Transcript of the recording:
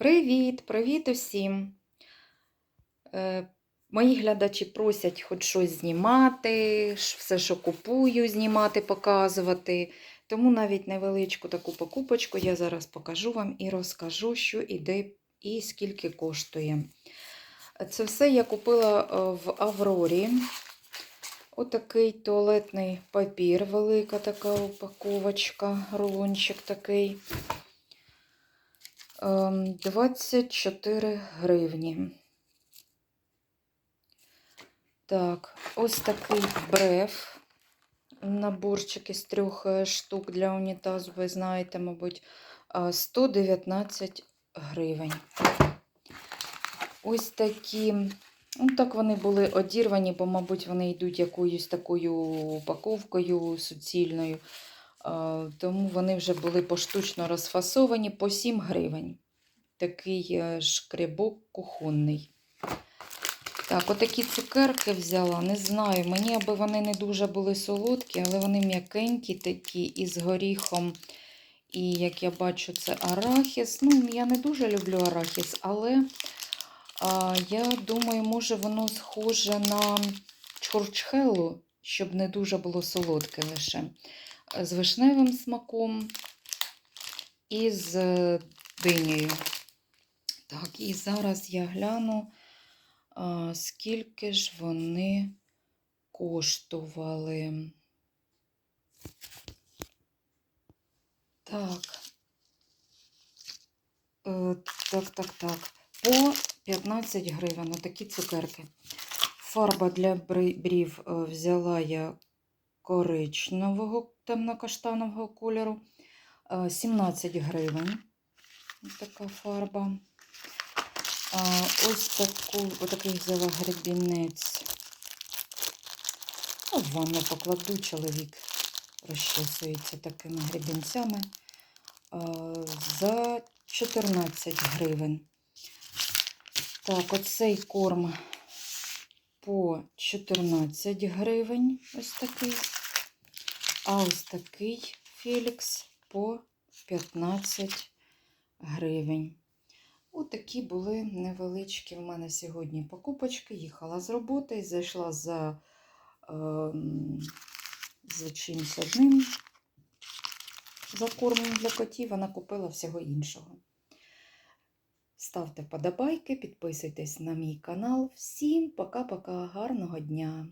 Привіт, привіт усім. Е, мої глядачі просять хоч щось знімати, все, що купую, знімати, показувати. Тому навіть невеличку таку покупочку я зараз покажу вам і розкажу, що іде і скільки коштує. Це все я купила е, в Аврорі. Отакий туалетний папір, велика така упаковочка, рулончик такий. Ем, 24 гривні. Так, ось такий бреф. Наборчик із трьох е, штук для унітазу, ви знаєте, мабуть, 119 гривень. Ось такі, ну так вони були одірвані, бо, мабуть, вони йдуть якоюсь такою упаковкою суцільною. А, Тому вони вже були поштучно розфасовані по 7 гривень. Такий е, шкребок кухонний. Так, отакі цукерки взяла. Не знаю, мені аби вони не дуже були солодкі, але вони м'якенькі такі із горіхом. І як я бачу, це арахіс. Ну, я не дуже люблю арахіс, але а, я думаю, може воно схоже на чурчхелу, щоб не дуже було солодке лише. З вишневим смаком і з е, динею. Так, і зараз я гляну, скільки ж вони коштували. Так. Е, так, так, так. По 15 гривень такі цукерки. Фарба для брів е, взяла я коричневого темно-каштанового кольору. Е, 17 гривень. Ось така фарба. Ось таку, отакий взяла гребінець. Ну, в ванну покладу, чоловік розчесується такими гребінцями. За 14 гривень. Так, оцей корм по 14 гривень. Ось такий. А ось такий Фелікс по 15 гривень. Отакі були невеличкі в мене сьогодні покупочки. Їхала з роботи і зайшла за, ем, за чимось одним за кормом для котів, а накупила всього іншого. Ставте подобайки, підписуйтесь на мій канал. Всім пока-пока, гарного дня!